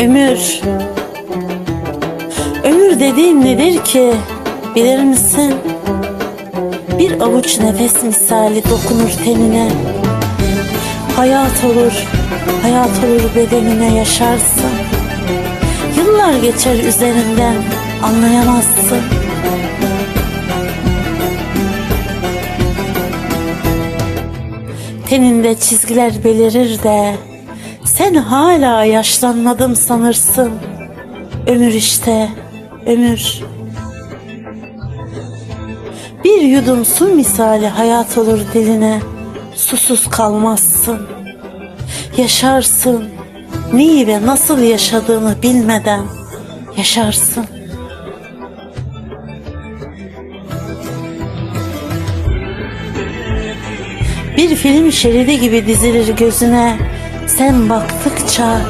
Ömür. Ömür dediğin nedir ki? Bilir misin? Bir avuç nefes misali dokunur tenine. Hayat olur, hayat olur bedenine yaşarsın. Yıllar geçer üzerinden anlayamazsın. Teninde çizgiler belirir de sen hala yaşlanmadım sanırsın. Ömür işte, ömür. Bir yudum su misali hayat olur diline. Susuz kalmazsın. Yaşarsın. Neyi ve nasıl yaşadığını bilmeden yaşarsın. Bir film şeridi gibi dizilir gözüne. Sen baktıkça,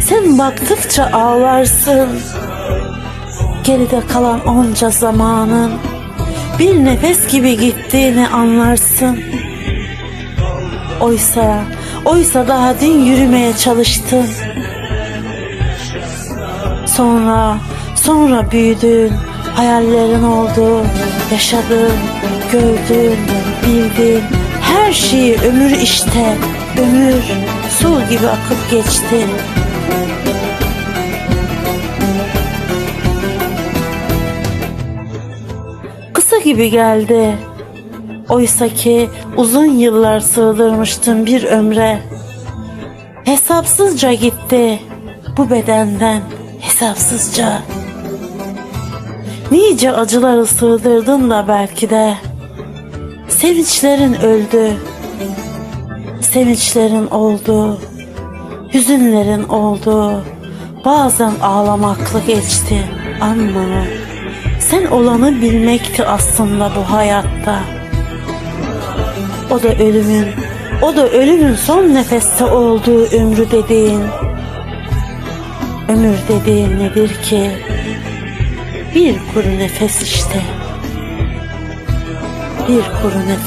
sen baktıkça ağlarsın. Geride kalan onca zamanın bir nefes gibi gittiğini anlarsın. Oysa, oysa daha dün yürümeye çalıştın. Sonra, sonra büyüdün, hayallerin oldu, yaşadın, gördün, bildin. Her şeyi ömür işte, ömür su gibi akıp geçti. Kısa gibi geldi. Oysa ki uzun yıllar sığdırmıştım bir ömre. Hesapsızca gitti bu bedenden hesapsızca. Nice acıları sığdırdın da belki de. Sevinçlerin öldü. Sevinçlerin oldu. Hüzünlerin oldu. Bazen ağlamaklı geçti ama sen olanı bilmekti aslında bu hayatta. O da ölümün, o da ölümün son nefeste olduğu ömrü dediğin. Ömür dediğin nedir ki? Bir kuru nefes işte. Bir kuru nefes.